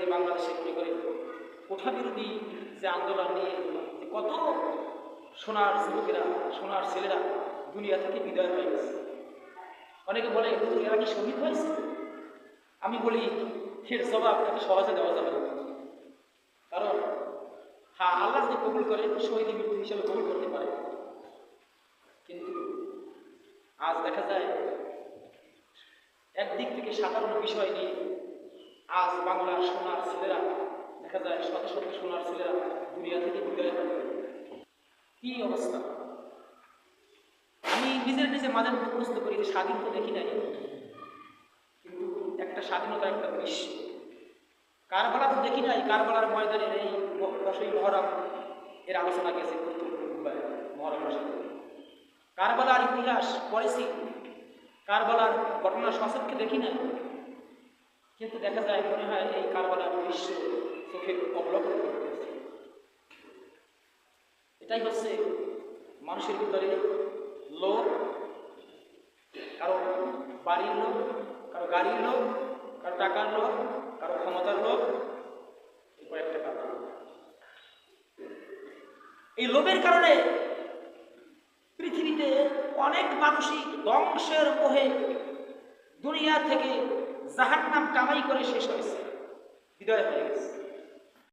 যে বাংলাদেশে মনে করে কোঠা বিরোধী যে আন্দোলন নিয়ে যে কত সোনার যুবকেরা সোনার ছেলেরা দুনিয়া থেকে বিদায় হয়ে গেছে। অনেকে বলে "হুজুর, এরা কি শহীদ হয়েছে? আমি বলি এর জবাব এত সহজে দেওয়া যাবে না। কারণ হ্যাঁ আল্লাহ যদি কবুল করে শহীদ মৃত্যু হিসেবে কবুল করতে পারে। কিন্তু আজ দেখা যায় একদিক থেকে সাধারণ বিষয় নিয়ে আজ বাংলার সোনার ছেলেরা, দেখা যায় শত শত সোনার ছেলেরা দুনিয়া থেকে বিদায় কি অবস্থা? আমি নিজের নিজে মাঝে মধ্যে প্রশ্ন করি যে স্বাধীন তো দেখি নাই। কিন্তু একটা স্বাধীনতা, একটা দৃশ্য কারবালা তো দেখি নাই, কারবালার ময়দানের এই দশই মহরম। এর আলোচনা গেছে মহরম কারবালার ইতিহাস পড়েছি। কারবালার ঘটনা সচক্ষে দেখি নাই। কিন্তু দেখা যায় মনে হয় এই কারবালার দৃশ্য চোখে অবলম্বন এটাই হচ্ছে মানুষের ভিতরে লোভ, কারও বাড়ির লোক কারও গাড়ির লোক কারও টাকার লোক কারও ক্ষমতার লোক এরপর একটা কারণ। এই লোভের কারণে পৃথিবীতে অনেক মানুষই ধ্বংসের মোহে দুনিয়া থেকে জাহান্নাম কামাই করে শেষ হয়েছে। বিদায় হয়ে গেছে।